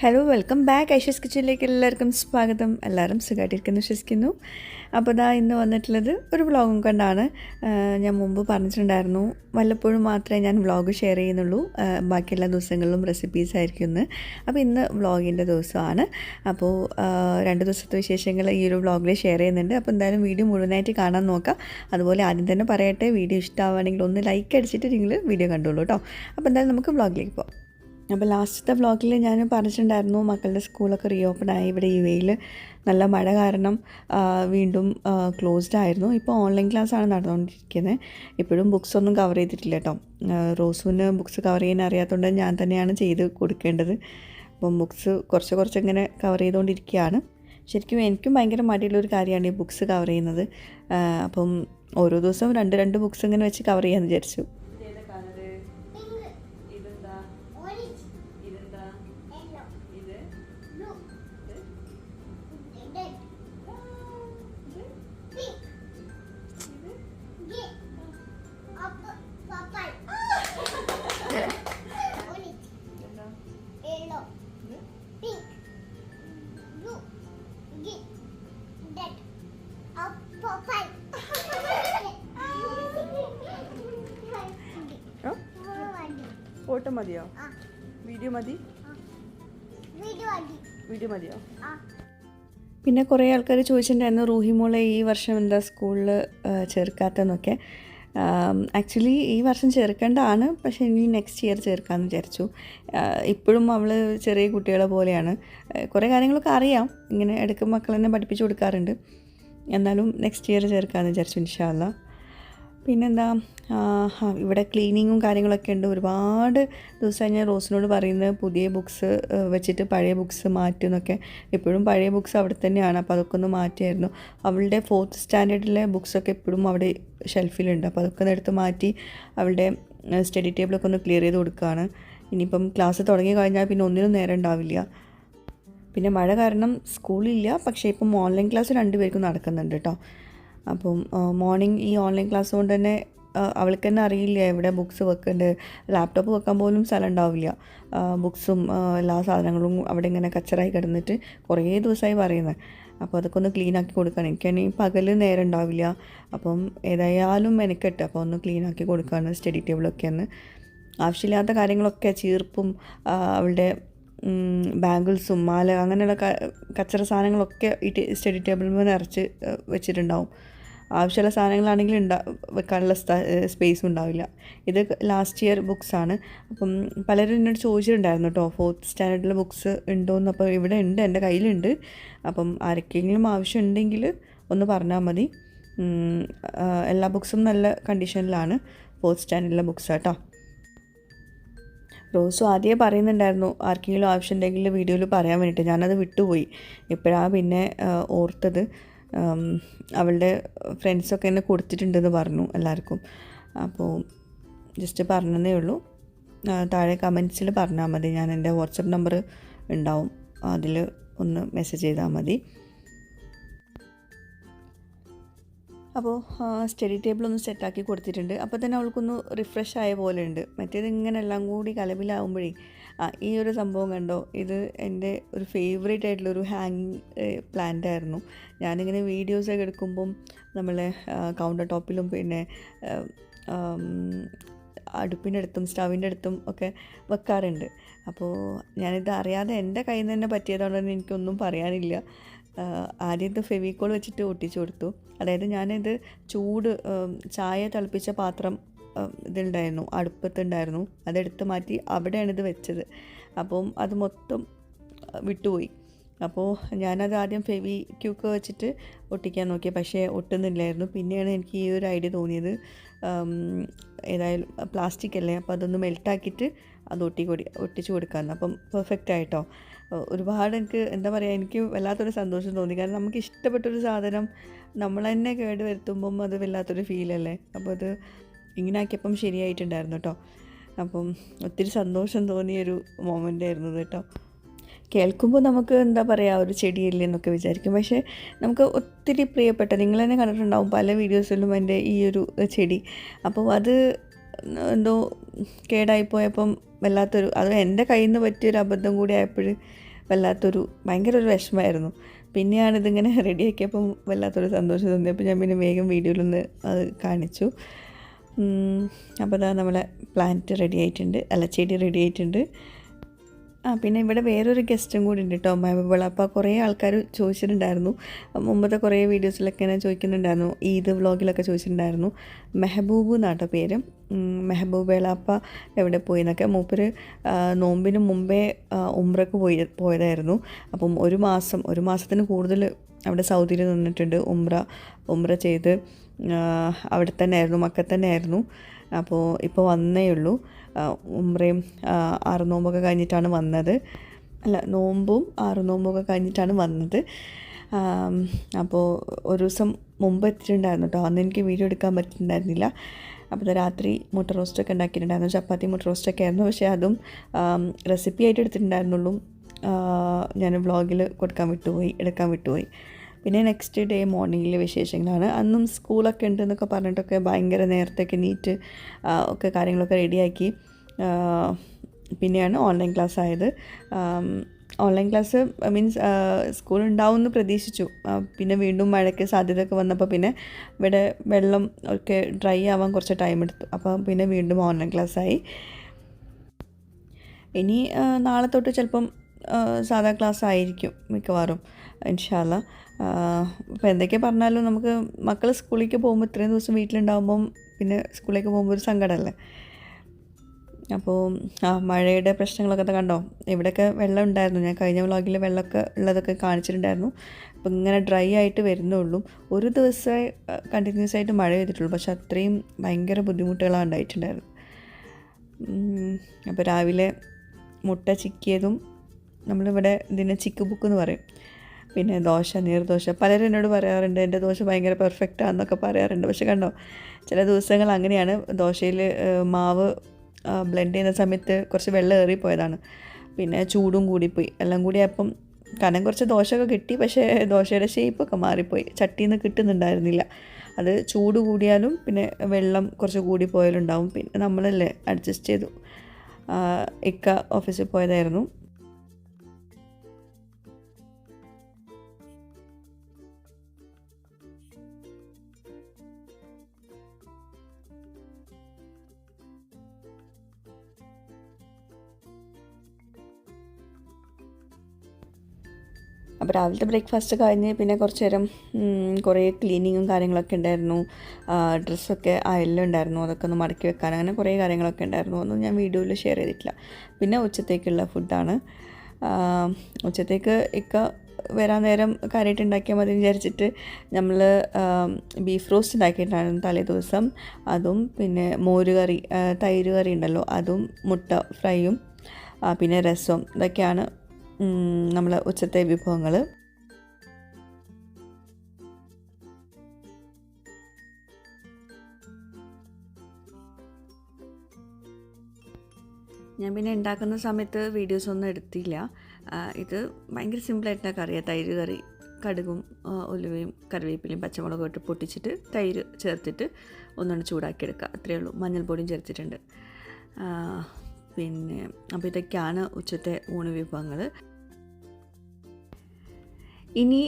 Hello welcome back Aisha's കിച്ചനിലേക്ക് എല്ലാവർക്കും സ്വാഗതം. എല്ലാവരും സുഖമായിട്ടിരിക്കുന്നു വിശ്വസിക്കുന്നു. അപ്പോൾ ഇതാ ഇന്ന് വന്നിട്ടുള്ളത് ഒരു വ്ളോഗും കണ്ടാണ്. ഞാൻ മുമ്പ് പറഞ്ഞിട്ടുണ്ടായിരുന്നു വല്ലപ്പോഴും മാത്രമേ ഞാൻ വ്ളോഗ് ഷെയർ ചെയ്യുന്നുള്ളൂ. ബാക്കിയെല്ലാ ദിവസങ്ങളിലും റെസിപ്പീസ് ആയിരിക്കും ഇന്ന്. അപ്പോൾ ഇന്ന് വ്ളോഗിന്റെ ദിവസമാണ്. അപ്പോൾ രണ്ട് ദിവസത്തെ വിശേഷങ്ങൾ ഈ ഒരു വ്ളോഗിൽ ഷെയർ ചെയ്യുന്നുണ്ട്. അപ്പോൾ എന്തായാലും വീഡിയോ മുഴുവനായിട്ട് കാണാൻ നോക്കാം. അതുപോലെ ആദ്യം തന്നെ പറയട്ടെ വീഡിയോ ഇഷ്ടമാവുകയാണെങ്കിൽ ഒന്ന് ലൈക്ക് അടിച്ചിട്ട് നിങ്ങൾ വീഡിയോ കണ്ടോളൂ കേട്ടോ. അപ്പോൾ എന്തായാലും നമുക്ക് വ്ളോഗിലേക്ക് പോകാം. അപ്പോൾ ലാസ്റ്റത്തെ വ്ളോഗിൽ ഞാൻ പറഞ്ഞിട്ടുണ്ടായിരുന്നു മക്കളുടെ സ്കൂളൊക്കെ റീഓപ്പൺ ആയി. ഇവിടെ യു എയിൽ നല്ല മഴ കാരണം വീണ്ടും ക്ലോസ്ഡ് ആയിരുന്നു. ഇപ്പോൾ ഓൺലൈൻ ക്ലാസ് ആണ് നടന്നുകൊണ്ടിരിക്കുന്നത്. ഇപ്പോഴും ബുക്സ് ഒന്നും കവർ ചെയ്തിട്ടില്ല കേട്ടോ. റോസുവിന് ബുക്സ് കവർ ചെയ്യാൻ അറിയാത്തതുകൊണ്ട് ഞാൻ തന്നെയാണ് ചെയ്ത് കൊടുക്കേണ്ടത്. അപ്പം ബുക്സ് കുറച്ച് കുറച്ച് ഇങ്ങനെ കവർ ചെയ്തുകൊണ്ടിരിക്കുകയാണ്. ശരിക്കും എനിക്കും ഭയങ്കര മടിയുള്ളൊരു കാര്യമാണ് ഈ ബുക്സ് കവർ ചെയ്യുന്നത്. അപ്പം ഓരോ ദിവസവും രണ്ട് രണ്ട് ബുക്സ് ഇങ്ങനെ വെച്ച് കവർ ചെയ്യാമെന്ന് വിചാരിച്ചു. ഫോട്ടോ മതിയോ? ആ, വീഡിയോ മതി? വീഡിയോ അടി വീഡിയോ മതിയോ? ആ. പിന്നെ കുറേ ആൾക്കാർ ചോദിച്ചിട്ടുണ്ടായിരുന്നു റൂഹി മോളെ ഈ വർഷം എന്താ സ്കൂളിൽ ചേർക്കാത്തതെന്നൊക്കെ ആക്ച്വലി ഈ വർഷം ചേർക്കേണ്ടതാണ് പക്ഷേ ഇനി നെക്സ്റ്റ് ഇയർ ചേർക്കാമെന്ന് വിചാരിച്ചു. ഇപ്പോഴും അവൾ ചെറിയ കുട്ടികളെ പോലെയാണ്. കുറേ കാര്യങ്ങളൊക്കെ അറിയാം. ഇങ്ങനെ ഇടയ്ക്ക് മക്കൾ തന്നെ പഠിപ്പിച്ചു കൊടുക്കാറുണ്ട്. എന്നാലും നെക്സ്റ്റ് ഇയർ ചേർക്കാമെന്ന് വിചാരിച്ചു ഇൻഷാല്ല പിന്നെന്താ ഇവിടെ ക്ലീനിങ്ങും കാര്യങ്ങളൊക്കെ ഉണ്ട്. ഒരുപാട് ദിവസമായി ഞാൻ റോസിനോട് പറയുന്നത് പുതിയ ബുക്സ് വെച്ചിട്ട് പഴയ ബുക്സ് മാറ്റുമെന്നൊക്കെ എപ്പോഴും പഴയ ബുക്സ് അവിടെ തന്നെയാണ്. അപ്പോൾ അതൊക്കെ ഒന്ന് മാറ്റിയായിരുന്നു. അവളുടെ ഫോർത്ത് സ്റ്റാൻഡേർഡിലെ ബുക്സൊക്കെ എപ്പോഴും അവിടെ ഷെൽഫിലുണ്ട് അപ്പോൾ അതൊക്കെ ഒന്ന് എടുത്ത് മാറ്റി അവളുടെ സ്റ്റഡി ടേബിളൊക്കെ ഒന്ന് ക്ലിയർ ചെയ്ത് കൊടുക്കുകയാണ് ഇനിയിപ്പം ക്ലാസ് തുടങ്ങി കഴിഞ്ഞാൽ പിന്നെ ഒന്നിനും നേരം ഉണ്ടാവില്ല. പിന്നെ മഴ കാരണം സ്കൂളില്ല. പക്ഷേ ഇപ്പം ഓൺലൈൻ ക്ലാസ് രണ്ടുപേർക്കും നടക്കുന്നുണ്ട് കേട്ടോ അപ്പം മോർണിംഗ് ഈ ഓൺലൈൻ ക്ലാസ് കൊണ്ട് തന്നെ അവൾക്ക് തന്നെ അറിയില്ല എവിടെ ബുക്സ് വെക്കേണ്ടത് ലാപ്ടോപ്പ് വെക്കാൻ പോലും സ്ഥലം ഉണ്ടാവില്ല. ബുക്സും എല്ലാ സാധനങ്ങളും അവിടെ ഇങ്ങനെ കച്ചറായി കിടന്നിട്ട് കുറേ ദിവസമായി പറയുന്നത് അപ്പോൾ അതൊക്കെ ഒന്ന് ക്ലീൻ ആക്കി കൊടുക്കണം. എനിക്കാണെങ്കിൽ പകൽ നേരം ഉണ്ടാവില്ല. അപ്പം ഏതായാലും മെനക്കെട്ട്. അപ്പോൾ ഒന്ന് ക്ലീൻ ആക്കി കൊടുക്കുകയാണ് സ്റ്റഡി ടേബിളൊക്കെ ഒന്ന് ആവശ്യമില്ലാത്ത കാര്യങ്ങളൊക്കെ ചീർപ്പും അവളുടെ ബാങ്കിൾസും മാല അങ്ങനെയുള്ള കച്ചറ സാധനങ്ങളൊക്കെ ഈ സ്റ്റഡി ടേബിളിൽ നിന്ന് നിറച്ച് വെച്ചിട്ടുണ്ടാവും. ആവശ്യമുള്ള സാധനങ്ങളാണെങ്കിൽ ഉണ്ടാ വെക്കാനുള്ള സ്പേസും ഉണ്ടാവില്ല. ഇത് ലാസ്റ്റ് ഇയർ ബുക്സാണ് അപ്പം പലരും എന്നോട് ചോദിച്ചിട്ടുണ്ടായിരുന്നു കേട്ടോ ഫോർത്ത് സ്റ്റാൻഡേർഡിലെ ബുക്സ് ഉണ്ടോയെന്ന് അപ്പോൾ ഇവിടെ ഉണ്ട് എന്റെ കയ്യിലുണ്ട്. അപ്പം ആർക്കെങ്കിലും ആവശ്യം ഉണ്ടെങ്കിൽ ഒന്ന് പറഞ്ഞാൽ മതി. എല്ലാ ബുക്സും നല്ല കണ്ടീഷനിലാണ് ഫോർത്ത് സ്റ്റാൻഡേർഡിലെ ബുക്സ് കേട്ടോ റോസു ആദ്യമേ പറയുന്നുണ്ടായിരുന്നു ആർക്കെങ്കിലും ആവശ്യമുണ്ടെങ്കിൽ വീഡിയോയിൽ പറയാൻ വേണ്ടിയിട്ട് ഞാനത് വിട്ടുപോയി. ഇപ്പോഴാണ് പിന്നെ ഓർത്തത്. അവളുടെ ഫ്രണ്ട്സൊക്കെ എന്നെ കൊടുത്തിട്ടുണ്ടെന്ന് പറഞ്ഞു എല്ലാവർക്കും. അപ്പോൾ ജസ്റ്റ് പറഞ്ഞതേ ഉള്ളൂ. താഴെ കമൻസിൽ പറഞ്ഞാൽ മതി. ഞാൻ എന്റെ വാട്സപ്പ് നമ്പർ ഉണ്ടാവും. അതിൽ ഒന്ന് മെസ്സേജ് ചെയ്താൽ മതി. അപ്പോൾ സ്റ്റഡി ടേബിളൊന്ന് സെറ്റാക്കി കൊടുത്തിട്ടുണ്ട്. അപ്പോൾ തന്നെ അവൾക്കൊന്ന് റിഫ്രഷ് ആയ പോലെ ഉണ്ട്. മറ്റേത് ഇങ്ങനെ എല്ലാം കൂടി കലവിലാവുമ്പോഴേ ആ ഈ ഒരു സംഭവം കണ്ടോ? ഇത് എന്റെ ഒരു ഫേവറേറ്റ് ആയിട്ടുള്ളൊരു ഹാങ്ങിങ് പ്ലാന്റ് ആയിരുന്നു. ഞാനിങ്ങനെ വീഡിയോസൊക്കെ എടുക്കുമ്പം നമ്മളെ കൗണ്ടർ ടോപ്പിലും പിന്നെ അടുപ്പിന്റെ അടുത്തും സ്റ്റവിന്റെ അടുത്തും ഒക്കെ വെക്കാറുണ്ട്. അപ്പോൾ ഞാനിത് അറിയാതെ എന്റെ കയ്യിൽ നിന്ന് തന്നെ പറ്റിയതുകൊണ്ടൊന്നും എനിക്കൊന്നും പറയാനില്ല. ആഹ് ഇത് ഫെവിക്കോൾ വെച്ചിട്ട് ഒട്ടിച്ചു കൊടുത്തു. അതായത് ഞാനിത് ചൂട് ചായ തിളപ്പിച്ച പാത്രം ഇതുണ്ടായിരുന്നു അടുപ്പത്തുണ്ടായിരുന്നു. അതെടുത്ത് മാറ്റി അവിടെയാണ് ഇത് വെച്ചത്. അപ്പം അത് മൊത്തം വിട്ടുപോയി. അപ്പോൾ ഞാനത് ആദ്യം ഫെവി ക്യൂക്ക് വെച്ചിട്ട് ഒട്ടിക്കാൻ നോക്കി പക്ഷേ ഒട്ടുന്നില്ലായിരുന്നു. പിന്നെയാണ് എനിക്ക് ഈ ഒരു ഐഡിയ തോന്നിയത് ഏതായാലും പ്ലാസ്റ്റിക് അല്ലേ? അപ്പോൾ അതൊന്ന് മെൽട്ടാക്കിയിട്ട് അത് ഒട്ടി കൊടി ഒട്ടിച്ച് കൊടുക്കാമെന്ന് അപ്പം പെർഫെക്റ്റ് ആയിട്ടോ ഒരുപാട് എനിക്ക് എന്താ പറയുക എനിക്ക് വല്ലാത്തൊരു സന്തോഷം തോന്നി. കാരണം നമുക്ക് ഇഷ്ടപ്പെട്ടൊരു സാധനം നമ്മൾ തന്നെ കേട് വരുത്തുമ്പം അത് വല്ലാത്തൊരു ഫീലല്ലേ അപ്പോൾ അത് ഇങ്ങനെ ആക്കിയപ്പം ശരിയായിട്ടുണ്ടായിരുന്നു കേട്ടോ അപ്പം ഒത്തിരി സന്തോഷം തോന്നിയൊരു മൊമെന്റ് ആയിരുന്നു കേട്ടോ കേൾക്കുമ്പോൾ നമുക്ക് എന്താ പറയുക ഒരു ചെടിയല്ലേ എന്നൊക്കെ വിചാരിക്കും. പക്ഷേ നമുക്ക് ഒത്തിരി പ്രിയപ്പെട്ട നിങ്ങൾ തന്നെ കണ്ടിട്ടുണ്ടാവും പല വീഡിയോസിലും എന്റെ ഈ ഒരു ചെടി. അപ്പോൾ അത് എന്തോ കേടായിപ്പോയപ്പം വല്ലാത്തൊരു അത് എന്റെ കയ്യിൽ നിന്ന് പറ്റിയൊരു അബദ്ധം കൂടി ആയപ്പോൾ വല്ലാത്തൊരു ഭയങ്കര ഒരു വിഷമമായിരുന്നു. പിന്നെയാണ് ഇതിങ്ങനെ റെഡിയാക്കിയപ്പം വല്ലാത്തൊരു സന്തോഷം തോന്നിയപ്പോൾ ഞാൻ പിന്നെ വേഗം വീഡിയോയിലൊന്ന് അത് കാണിച്ചു. അപ്പോൾ അതാ നമ്മളെ പ്ലാന്റ് റെഡി ആയിട്ടുണ്ട്. അല്ല ചെടി റെഡി ആയിട്ടുണ്ട്. ആ പിന്നെ ഇവിടെ വേറൊരു ഗസ്റ്റും കൂടി ഉണ്ട് കേട്ടോ മെഹബൂബ് അപ്പോൾ കുറേ ആൾക്കാർ ചോദിച്ചിട്ടുണ്ടായിരുന്നു. മുമ്പത്തെ കുറേ വീഡിയോസിലൊക്കെ ഞാൻ ചോദിക്കുന്നുണ്ടായിരുന്നു. ഈദ് വ്ളോഗിലൊക്കെ ചോദിച്ചിട്ടുണ്ടായിരുന്നു. മെഹബൂബ് എന്നാട്ടോ പേര്. ഉം, മെഹബൂബ് വേളാപ്പ എവിടെ പോയി എന്നൊക്കെ. മൂപ്പര് നോമ്പിന് മുമ്പേ ഉംറക്ക് പോയി പോയതായിരുന്നു. അപ്പം ഒരു മാസം ഒരു മാസത്തിന് കൂടുതൽ അവിടെ സൗദിയിൽ നിന്നിട്ടുണ്ട് ഉംറ ഉംറ ചെയ്ത്. അവിടെ തന്നെ ആയിരുന്നു മക്കത്തന്നെ ആയിരുന്നു അപ്പോൾ ഇപ്പോൾ വന്നേ ഉള്ളൂ. ആ, ഉംറയും ആറ് നോമ്പൊക്കെ കഴിഞ്ഞിട്ടാണ് വന്നത്. അല്ല നോമ്പും ആറ് നോമ്പൊക്കെ കഴിഞ്ഞിട്ടാണ് വന്നത്. അപ്പോൾ ഒരു ദിവസം മുമ്പ് എത്തിയിട്ടുണ്ടായിരുന്നു കേട്ടോ അന്ന് എനിക്ക് വീഡിയോ എടുക്കാൻ പറ്റിയിട്ടുണ്ടായിരുന്നില്ല. അപ്പോൾ രാത്രി മുട്ട റോസ്റ്റൊക്കെ ഉണ്ടാക്കിയിട്ടുണ്ടായിരുന്നു. ചപ്പാത്തി മുട്ട റോസ്റ്റൊക്കെ ആയിരുന്നു. പക്ഷേ അതും റെസിപ്പി ആയിട്ട് എടുത്തിട്ടുണ്ടായിരുന്നുള്ളൂ. ഞാൻ വ്ളോഗിൽ കൊടുക്കാൻ വിട്ടുപോയി എടുക്കാൻ വിട്ടുപോയി. പിന്നെ നെക്സ്റ്റ് ഡേ മോർണിംഗിൽ വിശേഷങ്ങളാണ്. അന്നും സ്കൂളൊക്കെ ഉണ്ടെന്നൊക്കെ പറഞ്ഞിട്ടൊക്കെ ഭയങ്കര നേരത്തെയൊക്കെ നീറ്റ് ഒക്കെ കാര്യങ്ങളൊക്കെ റെഡിയാക്കി പിന്നെയാണ് ഓൺലൈൻ ക്ലാസ് ആയത്. ഓൺലൈൻ ക്ലാസ് മീൻസ് സ്കൂൾ ഉണ്ടാവും എന്ന് പ്രതീക്ഷിച്ചു. പിന്നെ വീണ്ടും മഴയ്ക്ക് സാധ്യതയൊക്കെ വന്നപ്പോൾ പിന്നെ ഇവിടെ വെള്ളം ഒക്കെ ഡ്രൈ ആവാൻ കുറച്ച് ടൈം എടുത്തു. അപ്പോൾ പിന്നെ വീണ്ടും ഓൺലൈൻ ക്ലാസ് ആയി. ഇനി നാളെ തൊട്ട് ചിലപ്പം സാധാ ക്ലാസ് ആയിരിക്കും മിക്കവാറും ഇൻഷാല്ല അപ്പോൾ എന്തൊക്കെ പറഞ്ഞാലും നമുക്ക് മക്കൾ സ്കൂളിലേക്ക് പോകുമ്പോൾ ഇത്രയും ദിവസം വീട്ടിലുണ്ടാകുമ്പം പിന്നെ സ്കൂളിലേക്ക് പോകുമ്പോൾ ഒരു സങ്കടമല്ലേ അപ്പോൾ ആ മഴയുടെ പ്രശ്നങ്ങളൊക്കെ കണ്ടോ? ഇവിടെയൊക്കെ വെള്ളം ഉണ്ടായിരുന്നു. ഞാൻ കഴിഞ്ഞ വ്ളോഗിൽ വെള്ളമൊക്കെ ഉള്ളതൊക്കെ കാണിച്ചിട്ടുണ്ടായിരുന്നു. അപ്പോൾ ഇങ്ങനെ ഡ്രൈ ആയിട്ട് വരുന്നുള്ളൂ. ഒരു ദിവസമേ കണ്ടിന്യൂസ് ആയിട്ട് മഴ പെയ്തിട്ടുള്ളൂ. പക്ഷെ അത്രയും ഭയങ്കര ബുദ്ധിമുട്ടുകളാണ് ഉണ്ടായിട്ടുണ്ടായിരുന്നു അപ്പോൾ രാവിലെ മുട്ട ചിക്കിയതും നമ്മളിവിടെ ഇതിനെ ചിക്ക് ബുക്ക് എന്ന് പറയും. പിന്നെ ദോശ നീർദോശ. പലരും എന്നോട് പറയാറുണ്ട് എന്റെ ദോശ ഭയങ്കര പെർഫെക്റ്റ് ആണെന്നൊക്കെ പറയാറുണ്ട്. പക്ഷെ കണ്ടോ ചില ദിവസങ്ങൾ അങ്ങനെയാണ്. ദോശയിൽ മാവ് ബ്ലെൻഡ് ചെയ്യുന്ന സമയത്ത് കുറച്ച് വെള്ളം ഏറിപ്പോയതാണ്. പിന്നെ ചൂടും കൂടിപ്പോയി. എല്ലാം കൂടി അപ്പം കനം കുറച്ച് ദോശയൊക്കെ കിട്ടി പക്ഷേ ദോശയുടെ ഷേപ്പൊക്കെ മാറിപ്പോയി. ചട്ടിയിൽ നിന്ന് കിട്ടുന്നുണ്ടായിരുന്നില്ല. അത് ചൂട് കൂടിയാലും പിന്നെ വെള്ളം കുറച്ച് കൂടി പോയാലും ഉണ്ടാവും പിന്നെ നമ്മളല്ലേ അഡ്ജസ്റ്റ് ചെയ്തു. ഇക്ക ഓഫീസിൽ പോയതായിരുന്നു. അപ്പോൾ രാവിലത്തെ ബ്രേക്ക്ഫാസ്റ്റ് കഴിഞ്ഞ് പിന്നെ കുറച്ച് നേരം കുറേ ക്ലീനിങ്ങും കാര്യങ്ങളൊക്കെ ഉണ്ടായിരുന്നു. ഡ്രസ്സൊക്കെ അയലുണ്ടായിരുന്നു അതൊക്കെ ഒന്ന് മടക്കി വെക്കാൻ അങ്ങനെ കുറേ കാര്യങ്ങളൊക്കെ ഉണ്ടായിരുന്നു. ഒന്നും ഞാൻ വീഡിയോയിൽ ഷെയർ ചെയ്തിട്ടില്ല. പിന്നെ ഉച്ചത്തേക്കുള്ള ഫുഡാണ്. ഉച്ചത്തേക്ക് ഇക്ക വരാൻ നേരം കാര്യമായിട്ട് ഉണ്ടാക്കിയാൽ മതി വിചാരിച്ചിട്ട് നമ്മൾ ബീഫ് റോസ്റ്റ് ഉണ്ടാക്കിയിട്ടുണ്ടായിരുന്നു തലേ ദിവസം. അതും പിന്നെ മോര് കറി തൈര് കറി ഉണ്ടല്ലോ അതും മുട്ട ഫ്രൈയും പിന്നെ രസവും ഇതൊക്കെയാണ് നമ്മൾ ഉച്ചത്തെ വിഭവങ്ങൾ ഞാൻ പിന്നെ ഉണ്ടാക്കുന്ന സമയത്ത് വീഡിയോസ് ഒന്നും എടുത്തില്ല. ഇത് ഭയങ്കര സിമ്പിളായിട്ടുള്ള കറിയാണ് തൈര് കറി കടുകും ഉലുവയും കറിവേപ്പിലയും പച്ചമുളകും ഇട്ട് പൊട്ടിച്ചിട്ട് തൈര് ചേർത്തിട്ട് ഒന്നുകൊണ്ട് ചൂടാക്കിയെടുക്കുക. അത്രയേ ഉള്ളൂ. മഞ്ഞൾപ്പൊടിയും ചേർത്തിട്ടുണ്ട്. പിന്നെ അപ്പോൾ ഇതൊക്കെയാണ് ഉച്ചത്തെ ഊണ് വിഭവങ്ങൾ ഇനി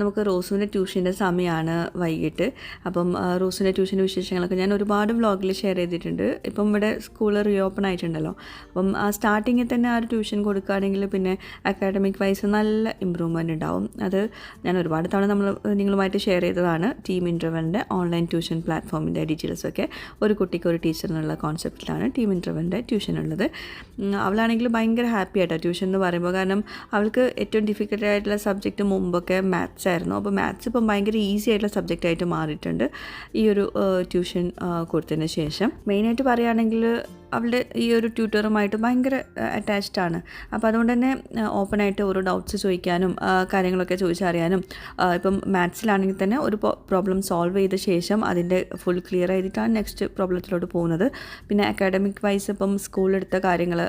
നമുക്ക് റോസുവിന്റെ ട്യൂഷന്റെ സമയമാണ് വൈകിട്ട്. അപ്പം റോസുവിന്റെ ട്യൂഷന്റെ വിശേഷങ്ങളൊക്കെ ഞാൻ ഒരുപാട് വ്ലോഗിൽ ഷെയർ ചെയ്തിട്ടുണ്ട്. ഇപ്പം ഇവിടെ സ്കൂൾ റീഓപ്പൺ ആയിട്ടുണ്ടല്ലോ. അപ്പം ആ സ്റ്റാർട്ടിങ്ങിൽ തന്നെ ആ ഒരു ട്യൂഷൻ കൊടുക്കുകയാണെങ്കിൽ പിന്നെ അക്കാഡമിക് വൈസ് നല്ല ഇമ്പ്രൂവ്മെന്റ് ഉണ്ടാവും. അത് ഞാൻ ഒരുപാട് തവണ നമ്മൾ നിങ്ങളുമായിട്ട് ഷെയർ ചെയ്തതാണ്. ടീം ഇന്റർവെലിന്റെ ഓൺലൈൻ ട്യൂഷൻ പ്ലാറ്റ്ഫോമിന്റെ ഡീറ്റെയിൽസൊക്കെ ഒരു കുട്ടിക്ക് ഒരു ടീച്ചർ എന്നുള്ള കോൺസെപ്റ്റിലാണ് ടീം ഇന്റർവെലിന്റെ ട്യൂഷൻ ഉള്ളത്. അവളാണെങ്കിൽ ഭയങ്കര ഹാപ്പി ആയിട്ടാണ് ട്യൂഷൻ എന്ന് പറയുമ്പോൾ. കാരണം അവൾക്ക് ഏറ്റവും ഡിഫിക്കൽട്ടായിട്ടുള്ള സബ്ജക്റ്റ് സബ്ജക്റ്റ് മുമ്പൊക്കെ മാത്സ് ആയിരുന്നു. അപ്പോൾ മാത്സ് ഇപ്പം ഭയങ്കര ഈസി ആയിട്ടുള്ള സബ്ജക്റ്റ് ആയിട്ട് മാറിയിട്ടുണ്ട്. ഈ ഒരു ട്യൂഷൻ കൊടുത്തതിന് ശേഷം. മെയിനായിട്ട് പറയുകയാണെങ്കിൽ അവളുടെ ഈ ഒരു ട്യൂട്ടറുമായിട്ട് ഭയങ്കര അറ്റാച്ച്ഡ് ആണ്. അപ്പോൾ അതുകൊണ്ട് തന്നെ ഓപ്പണായിട്ട് ഓരോ ഡൗട്ട്സ് ചോദിക്കാനും കാര്യങ്ങളൊക്കെ ചോദിച്ചറിയാനും ഇപ്പം മാത്സിലാണെങ്കിൽ തന്നെ ഒരു പ്രോബ്ലം സോൾവ് ചെയ്ത ശേഷം അതിന്റെ ഫുൾ ക്ലിയർ ചെയ്തിട്ടാണ് നെക്സ്റ്റ് പ്രോബ്ലത്തിലോട്ട് പോകുന്നത്. പിന്നെ അക്കാഡമിക് വൈസ് ഇപ്പം സ്കൂളിലെടുത്ത കാര്യങ്ങൾ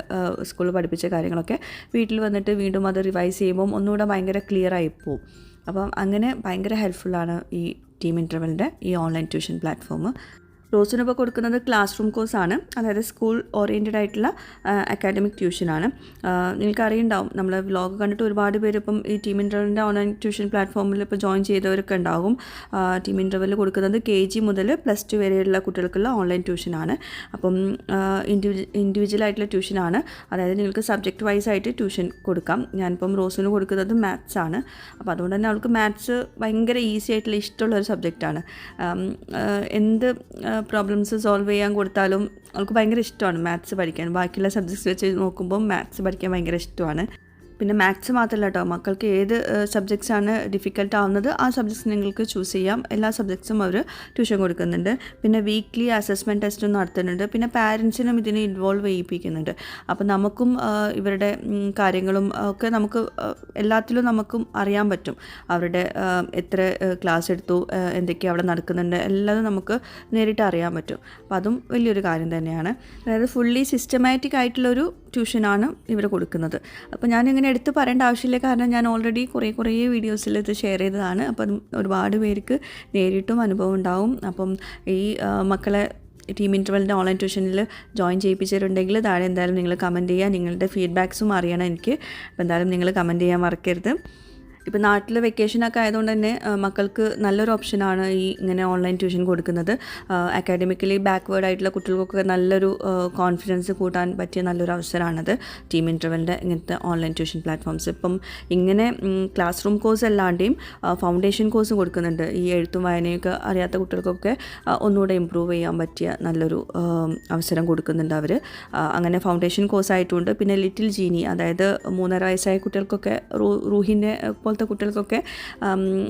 സ്കൂളിൽ പഠിപ്പിച്ച കാര്യങ്ങളൊക്കെ വീട്ടിൽ വന്നിട്ട് വീണ്ടും അത് റിവൈസ് ചെയ്യുമ്പം ഒന്നുകൂടെ ഭയങ്കര ക്ലിയർ ആയി പോകും അപ്പം അങ്ങനെ ഭയങ്കര ഹെൽപ്ഫുള്ളാണ് ഈ ടീം ഇന്റർവെലിന്റെ ഈ ഓൺലൈൻ ട്യൂഷൻ പ്ലാറ്റ്ഫോം റോസിനിപ്പോൾ കൊടുക്കുന്നത് ക്ലാസ് റൂം കോഴ്സാണ്. അതായത് സ്കൂൾ ഓറിയന്റഡ് ആയിട്ടുള്ള അക്കാഡമിക് ട്യൂഷനാണ്. നിങ്ങൾക്ക് അറിയുണ്ടാവും നമ്മൾ വ്ലോഗ് കണ്ടിട്ട് ഒരുപാട് പേര് ഇപ്പം ഈ ടീം ഇന്റർവെലിന്റെ ഓൺലൈൻ ട്യൂഷൻ പ്ലാറ്റ്ഫോമിൽ ഇപ്പോൾ ജോയിൻ ചെയ്തവരൊക്കെ ഉണ്ടാകും. ടീം ഇന്റർവെൽ കൊടുക്കുന്നത് കെ ജി മുതൽ പ്ലസ് ടു വരെയുള്ള കുട്ടികൾക്കുള്ള ഓൺലൈൻ ട്യൂഷനാണ്. അപ്പം ഇൻഡിവിജ്വൽ ഇൻഡിവിജ്വൽ ആയിട്ടുള്ള ട്യൂഷനാണ്. അതായത് നിങ്ങൾക്ക് സബ്ജക്റ്റ് വൈസ് ആയിട്ട് ട്യൂഷൻ കൊടുക്കാം. ഞാനിപ്പം റോസിന് കൊടുക്കുന്നത് മാത്സ് ആണ്. അപ്പോൾ അതുകൊണ്ട് തന്നെ അവൾക്ക് മാത്സ് ഭയങ്കര ഈസി ആയിട്ടുള്ള ഇഷ്ടമുള്ള ഒരു സബ്ജക്റ്റാണ്. എന്ത് പ്രോബ്ലംസ് സോൾവ് ചെയ്യാൻ കൊടുത്താലും അവൾക്ക് ഭയങ്കര ഇഷ്ടമാണ് മാത്സ് പഠിക്കാൻ. ബാക്കിയുള്ള സബ്ജക്ട്സ് വെച്ച് നോക്കുമ്പോൾ മാത്സ് പഠിക്കാൻ ഭയങ്കര ഇഷ്ടമാണ്. പിന്നെ മാത്സ് മാത്രമല്ല കേട്ടോ മക്കൾക്ക് ഏത് സബ്ജക്ട്സ് ആണ് ഡിഫിക്കൽട്ട് ആവുന്നത് ആ സബ്ജക്ട്സ് നിങ്ങൾക്ക് ചൂസ് ചെയ്യാം. എല്ലാ സബ്ജക്ട്സും അവർ ട്യൂഷൻ കൊടുക്കുന്നുണ്ട്. പിന്നെ വീക്ക്ലി അസസ്മെന്റ് ടെസ്റ്റും നടത്തുന്നുണ്ട്. പിന്നെ പാരൻസിനും ഇതിനെ ഇൻവോൾവ് ചെയ്യിപ്പിക്കുന്നുണ്ട്. അപ്പോൾ നമുക്കും ഇവരുടെ കാര്യങ്ങളും ഒക്കെ നമുക്ക് എല്ലാത്തിലും നമുക്കും അറിയാൻ പറ്റും. അവരുടെ എത്ര ക്ലാസ് എടുത്തു എന്തൊക്കെ അവിടെ നടക്കുന്നുണ്ട് എല്ലാതും നമുക്ക് നേരിട്ട് അറിയാൻ പറ്റും. അപ്പം അതും വലിയൊരു കാര്യം തന്നെയാണ്. അതായത് ഫുള്ളി സിസ്റ്റമാറ്റിക് ആയിട്ടുള്ളൊരു ട്യൂഷനാണ് ഇവർ കൊടുക്കുന്നത്. അപ്പോൾ ഞാനിങ്ങനെ എടുത്ത് പറയേണ്ട ആവശ്യമില്ല. കാരണം ഞാൻ ഓൾറെഡി കുറേ കുറേ വീഡിയോസിൽ ഇത് ഷെയർ ചെയ്തതാണ്. അപ്പം ഒരുപാട് പേർക്ക് നേരിട്ടും അനുഭവം ഉണ്ടാവും. അപ്പം ഈ മക്കളെ ടീം ഇന്റർവെലിന്റെ ഓൺലൈൻ ട്യൂഷനിൽ ജോയിൻ ചെയ്യിപ്പിച്ചിട്ടുണ്ടെങ്കിൽ താഴെ എന്തായാലും നിങ്ങൾ കമന്റ് ചെയ്യുക. നിങ്ങളുടെ ഫീഡ്ബാക്സും അറിയണം എനിക്ക്. അപ്പോൾ എന്തായാലും നിങ്ങൾ കമന്റ് ചെയ്യാൻ മറക്കരുത്. ഇപ്പോൾ നാട്ടിൽ വെക്കേഷനൊക്കെ ആയതുകൊണ്ട് തന്നെ മക്കൾക്ക് നല്ലൊരു ഓപ്ഷനാണ് ഈ ഇങ്ങനെ ഓൺലൈൻ ട്യൂഷൻ കൊടുക്കുന്നത്. അക്കാഡമിക്കലി ബാക്ക്വേർഡ് ആയിട്ടുള്ള കുട്ടികൾക്കൊക്കെ നല്ലൊരു കോൺഫിഡൻസ് കൂട്ടാൻ പറ്റിയ നല്ലൊരു അവസരമാണത്. ടീം ഇന്റർവെലിന്റെ ഇങ്ങനത്തെ ഓൺലൈൻ ട്യൂഷൻ പ്ലാറ്റ്ഫോംസ് ഇപ്പം ഇങ്ങനെ ക്ലാസ് റൂം കോഴ്സ് അല്ലാണ്ടെയും ഫൗണ്ടേഷൻ കോഴ്സ് കൊടുക്കുന്നുണ്ട്. ഈ എഴുത്തും വായനയൊക്കെ അറിയാത്ത കുട്ടികൾക്കൊക്കെ ഒന്നുകൂടെ ഇമ്പ്രൂവ് ചെയ്യാൻ പറ്റിയ നല്ലൊരു അവസരം കൊടുക്കുന്നുണ്ട് അവർ അങ്ങനെ ഫൗണ്ടേഷൻ കോഴ്സ് ആയിട്ടുണ്ട്. പിന്നെ ലിറ്റിൽ ജീനി അതായത് മൂന്നര വയസ്സായ കുട്ടികൾക്കൊക്കെ റൂഹിന്റെ കുട്ടികൾക്കൊക്കെ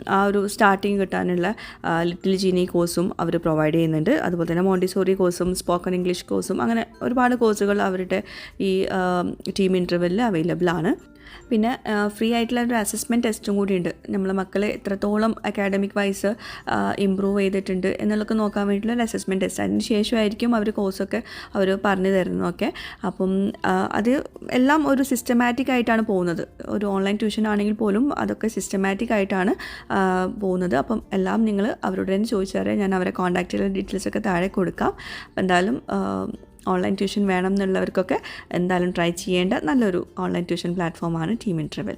ആ ഒരു സ്റ്റാർട്ടിങ് കിട്ടാനുള്ള ലിറ്റിൽ ജീനി കോഴ്സും അവർ പ്രൊവൈഡ് ചെയ്യുന്നുണ്ട്. അതുപോലെ തന്നെ മോണ്ടിസോറി കോഴ്സും സ്പോക്കൺ ഇംഗ്ലീഷ് കോഴ്സും അങ്ങനെ ഒരുപാട് കോഴ്സുകൾ അവരുടെ ഈ ടീം ഇന്റർവെല്ലിൽ അവൈലബിൾ ആണ്. പിന്നെ ഫ്രീ ആയിട്ടുള്ള ഒരു അസസ്മെന്റ് ടെസ്റ്റും കൂടിയുണ്ട് നമ്മളെ മക്കളെ എത്രത്തോളം അക്കാഡമിക് വൈസ് ഇമ്പ്രൂവ് ചെയ്തിട്ടുണ്ട് എന്നുള്ളതൊക്കെ നോക്കാൻ വേണ്ടിയിട്ടുള്ള ഒരു അസസ്മെന്റ് ടെസ്റ്റ് അതിന് ശേഷമായിരിക്കും അവർ കോഴ്സൊക്കെ അവർ പറഞ്ഞു തരുന്നതൊക്കെ അപ്പം അത് എല്ലാം ഒരു സിസ്റ്റമാറ്റിക് ആയിട്ടാണ് പോകുന്നത്. ഒരു ഓൺലൈൻ ട്യൂഷൻ ആണെങ്കിൽ പോലും അതൊക്കെ സിസ്റ്റമാറ്റിക് ആയിട്ടാണ് പോകുന്നത്. അപ്പം എല്ലാം നിങ്ങൾ അവരോട് തന്നെ ചോദിച്ചാൽ ഞാൻ അവരെ കോൺടാക്റ്റ് ചെയ്ത ഡീറ്റെയിൽസ് ഒക്കെ താഴെ കൊടുക്കാം. എന്തായാലും ഓൺലൈൻ ട്യൂഷൻ വേണം എന്നുള്ളവർക്കൊക്കെ എന്തായാലും ട്രൈ ചെയ്യേണ്ട നല്ലൊരു ഓൺലൈൻ ട്യൂഷൻ പ്ലാറ്റ്ഫോമാണ് ടീം ഇൻട്രവൽ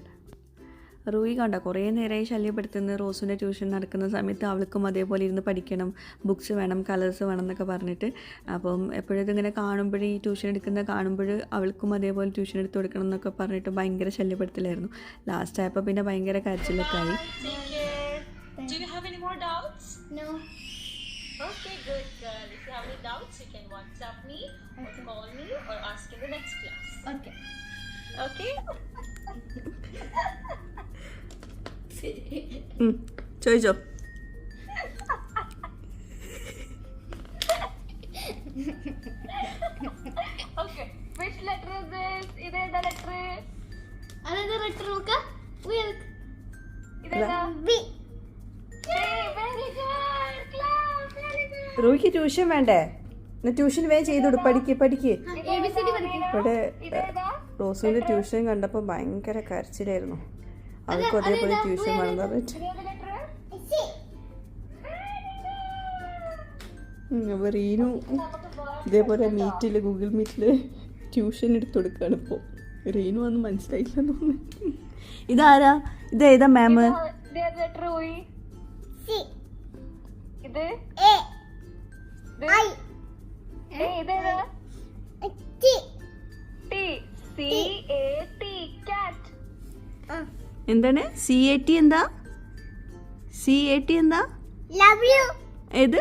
റൂയി കണ്ട കുറേ നേരമായി ശല്യപ്പെടുത്തുന്ന റോസിന്റെ ട്യൂഷൻ നടക്കുന്ന സമയത്ത് അവൾക്കും അതേപോലെ ഇരുന്ന് പഠിക്കണം ബുക്സ് വേണം കളേഴ്സ് വേണം എന്നൊക്കെ പറഞ്ഞിട്ട് അപ്പം എപ്പോഴും ഇതിങ്ങനെ കാണുമ്പോഴേ ഈ ട്യൂഷൻ എടുക്കുന്ന കാണുമ്പോൾ അവൾക്കും അതേപോലെ ട്യൂഷൻ എടുത്ത് കൊടുക്കണം എന്നൊക്കെ പറഞ്ഞിട്ട് ഭയങ്കര ശല്യപ്പെടുത്തലായിരുന്നു ലാസ്റ്റ് ആയപ്പോൾ പിന്നെ ഭയങ്കര കരച്ചിലൊക്കെ ആയി Take care. Do you have any more doubts? No. Okay, good girl. If you have any doubts, you can WhatsApp me or call me or ask in the next class. Okay. Okay? ഉം, ചോദിച്ചോ Okay. Which letter is this? The letter. അതായത് letter നോക്ക the. B. Hey, very good. Class. Very good. റൂയ്ക്ക് tuition വേണ്ടേ എന്നാ tuition വേ ചെയ്തോട് പഠിക്ക് പഠിക്ക്. പഠിക്കും. ഇവിടെ റോസുവിന്റെ. റോസുവിന്റെ ട്യൂഷൻ കണ്ടപ്പോൾ ഭയങ്കര കരച്ചിലായിരുന്നു. അവൾക്ക് അതേപോലെ ട്യൂഷൻ വേണമെന്ന് പറഞ്ഞിട്ട്. അപ്പോൾ റീനു ഇതേപോലെ മീറ്റിൽ ഗൂഗിൾ മീറ്റിൽ ട്യൂഷൻ എടുത്തു കൊടുക്കുകയാണ് ഇപ്പോൾ റീനു അന്ന് മനസ്സിലായില്ല തോന്നുന്നു. ഇതാരാ? ഏതാ മാം? The എന്താണ്? സി എ ടി എന്താ? സി എ ടി എന്താ? W. ഏത്?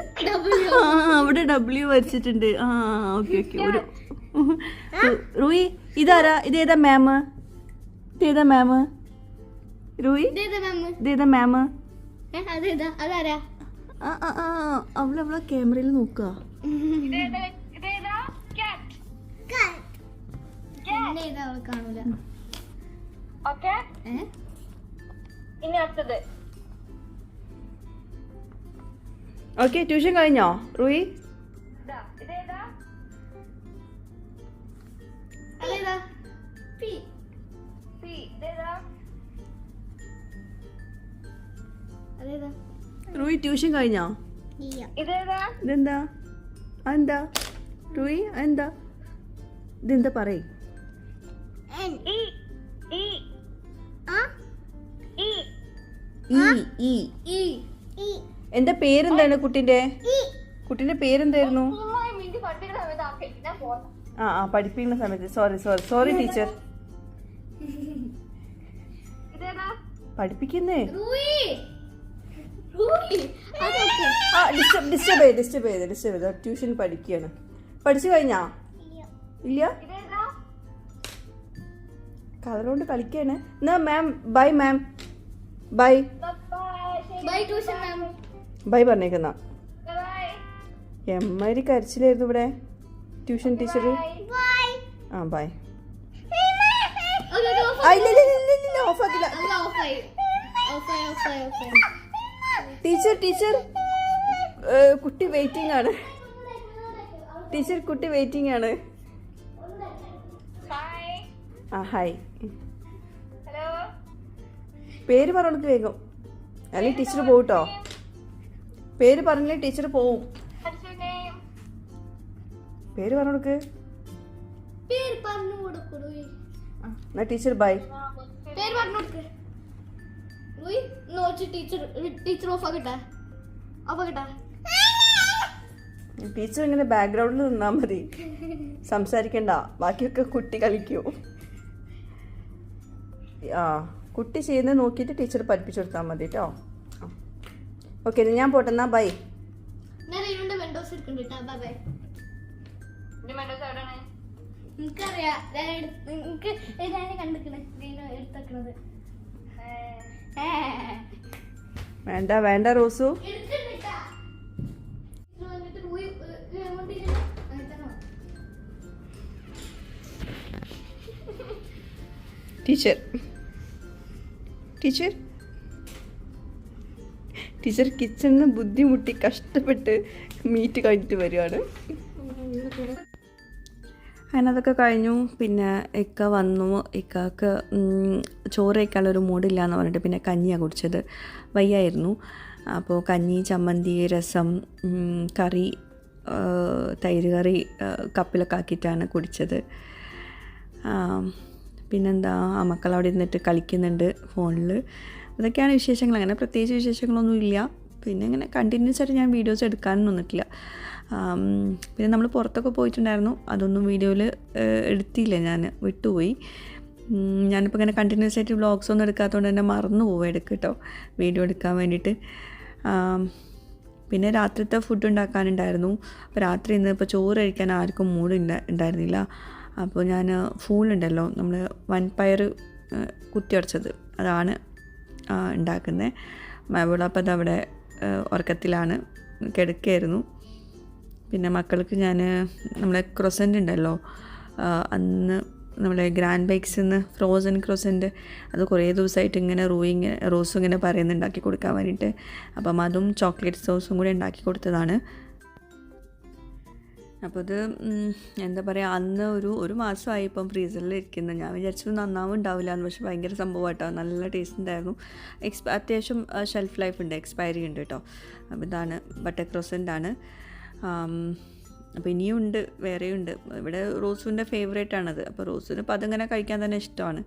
ആ അവിടെ ഡബ്ല്യു വരച്ചിട്ടുണ്ട്. ആ ഓക്കെ ഓക്കെ. ഒരു റൂയി ഇതാരാ? ഇതേതാ മാം ഇതേതാ മാം റൂയി? ഇതേതാ മാം ഇതേതാ മാം അതേതാ അതാരാ? ആ ആ ആ. അവൾ അവളെ ക്യാമറയിൽ നോക്കുക ഏതാ അവൾ കാണൂല. Okay. ഇനി അടുത്തത്. ഓക്കെ ട്യൂഷൻ കഴിഞ്ഞോ? റൂയി? റൂയി ട്യൂഷൻ കഴിഞ്ഞോ? ഇതെന്താ? എന്താ റൂയി എന്താ ഇതെന്താ പറയ്? E. E. ആ? E. E E E E എന്താ പേരെന്താണ് കുട്ടിന്റെ കുട്ടിന്റെ പേരെന്തായിരുന്നു? സമയത്ത് ആ ആ ആ പഠിപ്പിക്കുന്ന സമയത്ത്. സോറി സോറി സോറി ടീച്ചർ പഠിപ്പിക്കുന്നേ? റൂയി. റൂയി? അതൊക്കെ ആ ഡിസ്റ്റർബ് ഡിസ്റ്റർബ് ചെയ്ത് ഡിസ്റ്റർബ് ചെയ്ത് ഡിസ്റ്റർബ് ചെയ്ത് ട്യൂഷൻ പഠിക്കുകയാണ്. പഠിച്ചു കഴിഞ്ഞാ? ഇല്ല. ഇതേതാ കളർ കൊണ്ട് കളിക്കാണ്. എന്നാ ma'am bye ma'am bye bye tuition ma'am bye പറഞ്ഞേക്കുന്ന. ബൈ എമ്മാതിരി കരച്ചിലായിരുന്നു ഇവിടെ. ട്യൂഷൻ ടീച്ചർ ബൈ ആ ബൈ ടീച്ചർ ടീച്ചർ കുട്ടി വെയിറ്റിംഗ് ആണ്. ടീച്ചർ കുട്ടി വെയിറ്റിംഗ് ആണ്. ആ ഹായ് ഹലോ പേര് പറഞ്ഞു വേഗം. അല്ലെങ്കിൽ ടീച്ചർ പോകട്ടോ പേര് പറഞ്ഞില്ലേ ടീച്ചർ പോവും. പേര് പറഞ്ഞു എന്നാ ടീച്ചർ ബൈ പേര് ടീച്ചർ ഇങ്ങനെ ബാക്ക്ഗ്രൗണ്ടിൽ നിന്നാ മതി. സംസാരിക്കണ്ട. ബാക്കിയൊക്കെ കുട്ടി കളിക്കൂ. ആ കുട്ടി ചെയ്യുന്നത് നോക്കിയിട്ട് ടീച്ചർ പഠിപ്പിച്ചു കൊടുത്താൽ മതി കേട്ടോ ഓക്കെ ഞാൻ പോട്ടെ എന്നാ ബൈ. ഞാൻ എനിക്കറിയാം എനിക്ക് കണ്ടിക്കണേ എടുത്തേക്കണത്. വേണ്ട വേണ്ട റോസു. എടുക്കണ്ടിട്ടാ. ടീച്ചർ. ടീച്ചർ കിച്ചണിൽ നിന്ന് ബുദ്ധിമുട്ടി കഷ്ടപ്പെട്ട് മീറ്റ് കഴിഞ്ഞിട്ട് വരികയാണ് അങ്ങനെ അതൊക്കെ കഴിഞ്ഞു. പിന്നെ ഇക്ക വന്നു. ഇക്കാക്ക് ചോറ് കഴിക്കാനുള്ള ഒരു മൂടില്ല എന്ന് പറഞ്ഞിട്ട് പിന്നെ കഞ്ഞിയാണ് കുടിച്ചത്. വയ്യായിരുന്നു. അപ്പോൾ കഞ്ഞി ചമ്മന്തി രസം കറി തൈര് കറി കപ്പിലൊക്കെ ആക്കിയിട്ടാണ് കുടിച്ചത്. പിന്നെന്താ ആ മക്കൾ അവിടെ ഇരുന്നിട്ട് കളിക്കുന്നുണ്ട് ഫോണിൽ അതൊക്കെയാണ് വിശേഷങ്ങൾ. അങ്ങനെ പ്രത്യേകിച്ച് വിശേഷങ്ങളൊന്നും ഇല്ല പിന്നെ ഇങ്ങനെ കണ്ടിന്യൂസ് ആയിട്ട് ഞാൻ വീഡിയോസ് എടുക്കാനും നിന്നിട്ടില്ല. പിന്നെ നമ്മൾ പുറത്തൊക്കെ പോയിട്ടുണ്ടായിരുന്നു. അതൊന്നും വീഡിയോയിൽ എടുത്തില്ല ഞാൻ വിട്ടുപോയി. ഞാനിപ്പോൾ ഇങ്ങനെ കണ്ടിന്യൂസ് ആയിട്ട് വ്ളോഗ്സ് ഒന്നും എടുക്കാത്തതുകൊണ്ട് തന്നെ മറന്നു പോകും എടുക്ക് കേട്ടോ വീഡിയോ എടുക്കാൻ വേണ്ടിയിട്ട് പിന്നെ രാത്രിത്തെ ഫുഡ് ഉണ്ടാക്കാനുണ്ടായിരുന്നു. അപ്പോൾ രാത്രി ഇന്ന് ഇപ്പോൾ ചോറ് കഴിക്കാൻ ആർക്കും മൂഡ് ഉണ്ടായിരുന്നില്ല. അപ്പോൾ ഞാൻ ഫൂളുണ്ടല്ലോ നമ്മൾ വൻപയർ കുത്തിയടച്ചത്. അതാണ് ഉണ്ടാക്കുന്നത് മാബിള അപ്പം അതവിടെ ഉറക്കത്തിലാണ് കിടക്കുകയായിരുന്നു പിന്നെ മക്കൾക്ക് ഞാൻ നമ്മളെ ക്രൊസന്റ് ഉണ്ടല്ലോ അന്ന് നമ്മളെ ഗ്രാൻഡ് ബൈക്സിൽ നിന്ന് ഫ്രോസൺ ക്രൊസന്റ് അത് കുറേ ദിവസമായിട്ട് ഇങ്ങനെ റൂയിങ് റോസും ഇങ്ങനെ പറയുന്നുണ്ടാക്കി കൊടുക്കാൻ വേണ്ടിയിട്ട്. അപ്പം അതും ചോക്ലേറ്റ് സോസും കൂടി ഉണ്ടാക്കി കൊടുത്തതാണ്. അപ്പോൾ ഇത് എന്താ പറയുക അന്ന് ഒരു ഒരു മാസമായി ഇപ്പം ഫ്രീസറിൽ ഇരിക്കുന്നത് ഞാൻ വിചാരിച്ചു നന്നാവും ഉണ്ടാവില്ല എന്ന് പക്ഷേ ഭയങ്കര സംഭവമായിട്ടോ നല്ല ടേസ്റ്റ് ഉണ്ടായിരുന്നു. എക്സ്പ അത്യാവശ്യം ഷെൽഫ് ലൈഫ് ഉണ്ട്. എക്സ്പയറി ഉണ്ട് കേട്ടോ. അപ്പോൾ ഇതാണ് ബട്ടർ ക്രോസന്റ് ആണ്. അപ്പോൾ ഇനിയും ഉണ്ട് വേറെയുണ്ട് ഇവിടെ റോസുവിന്റെ ഫേവറേറ്റ് ആണത്. അപ്പോൾ റോസിന് അപ്പോൾ അതിങ്ങനെ കഴിക്കാൻ തന്നെ ഇഷ്ടമാണ്.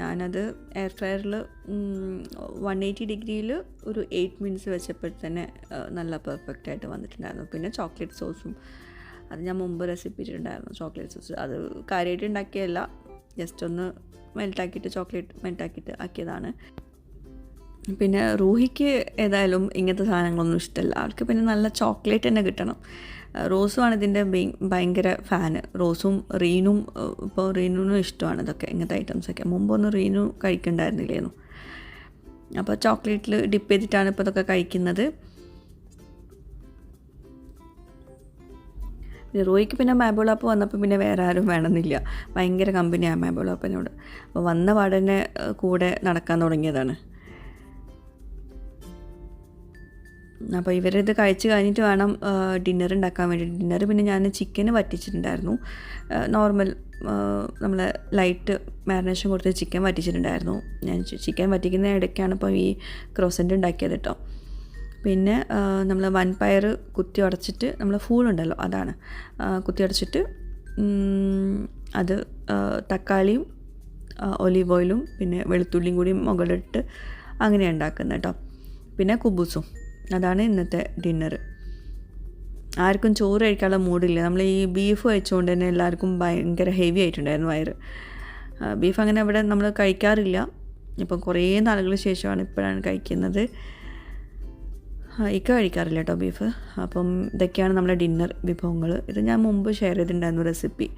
ഞാനത് എയർ ഫ്രയറിൽ വൺ എയ്റ്റി ഡിഗ്രിയിൽ ഒരു എയ്റ്റ് മിനിറ്റ്സ് വെച്ചപ്പോൾ തന്നെ നല്ല പെർഫെക്റ്റ് ആയിട്ട് വന്നിട്ടുണ്ടായിരുന്നു. പിന്നെ ചോക്ലേറ്റ് സോസും അത് ഞാൻ മുമ്പ് റെസിപ്പി ഇട്ടിട്ടുണ്ടായിരുന്നു ചോക്ലേറ്റ് സോസ് അത് കാര്യമായിട്ട് ഉണ്ടാക്കിയല്ല ജസ്റ്റ് ഒന്ന് മെൽട്ടാക്കിയിട്ട് ചോക്ലേറ്റ് മെൽട്ടാക്കിയിട്ട് ആക്കിയതാണ്. പിന്നെ റൂഹിക്ക് ഏതായാലും ഇങ്ങനത്തെ സാധനങ്ങളൊന്നും ഇഷ്ടമല്ല ആൾക്ക് പിന്നെ നല്ല ചോക്ലേറ്റ് തന്നെ കിട്ടണം. റോസുമാണ് ഇതിന്റെ ഭയങ്കര ഫാന് റോസും റീനും ഇപ്പോൾ റീനുവിനും ഇഷ്ടമാണ് ഇതൊക്കെ ഇങ്ങനത്തെ ഐറ്റംസൊക്കെ മുമ്പൊന്നും റീനു കഴിക്കണ്ടായിരുന്നില്ലേന്നു. അപ്പോൾ ചോക്ലേറ്റിൽ ഡിപ്പ് ചെയ്തിട്ടാണ് ഇപ്പോൾ ഇതൊക്കെ കഴിക്കുന്നത്. പിന്നെ റോയിക്ക് പിന്നെ മാബോളാപ്പ് വന്നപ്പോൾ പിന്നെ വേറെ ആരും വേണമെന്നില്ല. ഭയങ്കര കമ്പനിയാണ് മാബോളാപ്പിനോട് അപ്പോൾ വന്ന പാടനെ കൂടെ നടക്കാൻ തുടങ്ങിയതാണ്. അപ്പോൾ ഇവരിത് കഴിച്ച് കഴിഞ്ഞിട്ട് വേണം ഡിന്നർ ഉണ്ടാക്കാൻ വേണ്ടി. ഡിന്നർ പിന്നെ ഞാൻ ചിക്കന് വറ്റിച്ചിട്ടുണ്ടായിരുന്നു നോർമൽ നമ്മൾ ലൈറ്റ് മാരിനേഷൻ കൊടുത്ത് ചിക്കൻ വറ്റിച്ചിട്ടുണ്ടായിരുന്നു ഞാൻ ചിക്കൻ വറ്റിക്കുന്ന ഇടയ്ക്കാണ് ഇപ്പോൾ ഈ ക്രോസന്റ് ഉണ്ടാക്കിയത് കേട്ടോ. പിന്നെ നമ്മൾ വൻപയർ കുത്തി ഉടച്ചിട്ട് നമ്മൾ ഫൂളുണ്ടല്ലോ അതാണ്. കുത്തി ഉടച്ചിട്ട് അത് തക്കാളിയും ഒലീവ് ഓയിലും പിന്നെ വെളുത്തുള്ളിയും കൂടി മുകളിലിട്ട് അങ്ങനെ ഉണ്ടാക്കുന്നത് കേട്ടോ. പിന്നെ കുബൂസും അതാണ് ഇന്നത്തെ ഡിന്നർ. ആർക്കും ചോറ് കഴിക്കാനുള്ള മൂഡില്ല നമ്മൾ ഈ ബീഫ് കഴിച്ചുകൊണ്ട് തന്നെ എല്ലാവർക്കും ഭയങ്കര ഹെവി ആയിട്ടുണ്ടായിരുന്നു വയറ്. ബീഫ് അങ്ങനെ അവിടെ നമ്മൾ കഴിക്കാറില്ല. ഇപ്പം കുറേ നാളുകൾ ശേഷമാണ് ഇപ്പോഴാണ് കഴിക്കുന്നത്. ഇക്ക കഴിക്കാറില്ല കേട്ടോ ബീഫ് അപ്പം ഇതൊക്കെയാണ് നമ്മുടെ ഡിന്നർ വിഭവങ്ങൾ. ഇത് ഞാൻ മുമ്പ് ഷെയർ ചെയ്തിട്ടുണ്ടായിരുന്നു റെസിപ്പി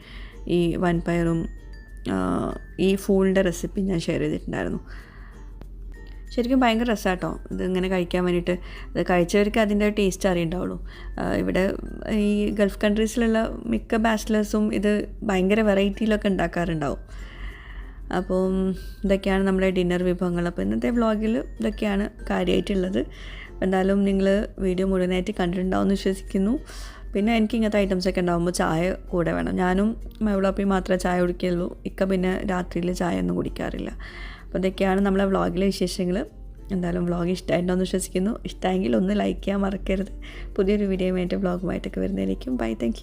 ഈ വൻപയറും ഈ ഫൂളിന്റെ റെസിപ്പി ഞാൻ ഷെയർ ചെയ്തിട്ടുണ്ടായിരുന്നു. ശരിക്കും ഭയങ്കര രസമാട്ടോ ഇത് ഇങ്ങനെ കഴിക്കാൻ വേണ്ടിയിട്ട്. ഇത് കഴിച്ചവർക്ക് അതിന്റെ ടേസ്റ്റ് അറിയണ്ടാവുള്ളൂ. ഇവിടെ ഈ ഗൾഫ് കൺട്രീസിലുള്ള മിക്ക ബാച്ചിലേഴ്സും ഇത് ഭയങ്കര വെറൈറ്റിയിലൊക്കെ ഉണ്ടാക്കാറുണ്ടാവും അപ്പം ഇതൊക്കെയാണ് നമ്മുടെ ഡിന്നർ വിഭവങ്ങൾ. അപ്പോൾ ഇന്നത്തെ വ്ളോഗിൽ ഇതൊക്കെയാണ് കാര്യമായിട്ടുള്ളത് എന്തായാലും നിങ്ങൾ വീഡിയോ മുഴുവനായിട്ട് കണ്ടിട്ടുണ്ടാവും വിശ്വസിക്കുന്നു. പിന്നെ എനിക്ക് ഇങ്ങനത്തെ ഐറ്റംസ് ഒക്കെ ഉണ്ടാകുമ്പോൾ ചായ കൂടെ വേണം. ഞാനും മൈവിളാപ്പി മാത്രമേ ചായ കുടിക്കുള്ളൂ ഇക്ക പിന്നെ രാത്രിയിൽ ചായ ഒന്നും കുടിക്കാറില്ല. അപ്പോൾ ഇതൊക്കെയാണ് നമ്മളെ വ്ളോഗിലെ വിശേഷങ്ങൾ എന്തായാലും വ്ളോഗ് ഇഷ്ടമായിട്ടുണ്ടെന്ന് വിശ്വസിക്കുന്നു. ഇഷ്ടമെങ്കിൽ ഒന്ന് ലൈക്ക് ചെയ്യാൻ മറക്കരുത്. പുതിയൊരു വീഡിയോ വീഡിയോയുമായിട്ട് വ്ളോഗുമായിട്ടൊക്കെ വരുന്നതായിരിക്കും. Bye thank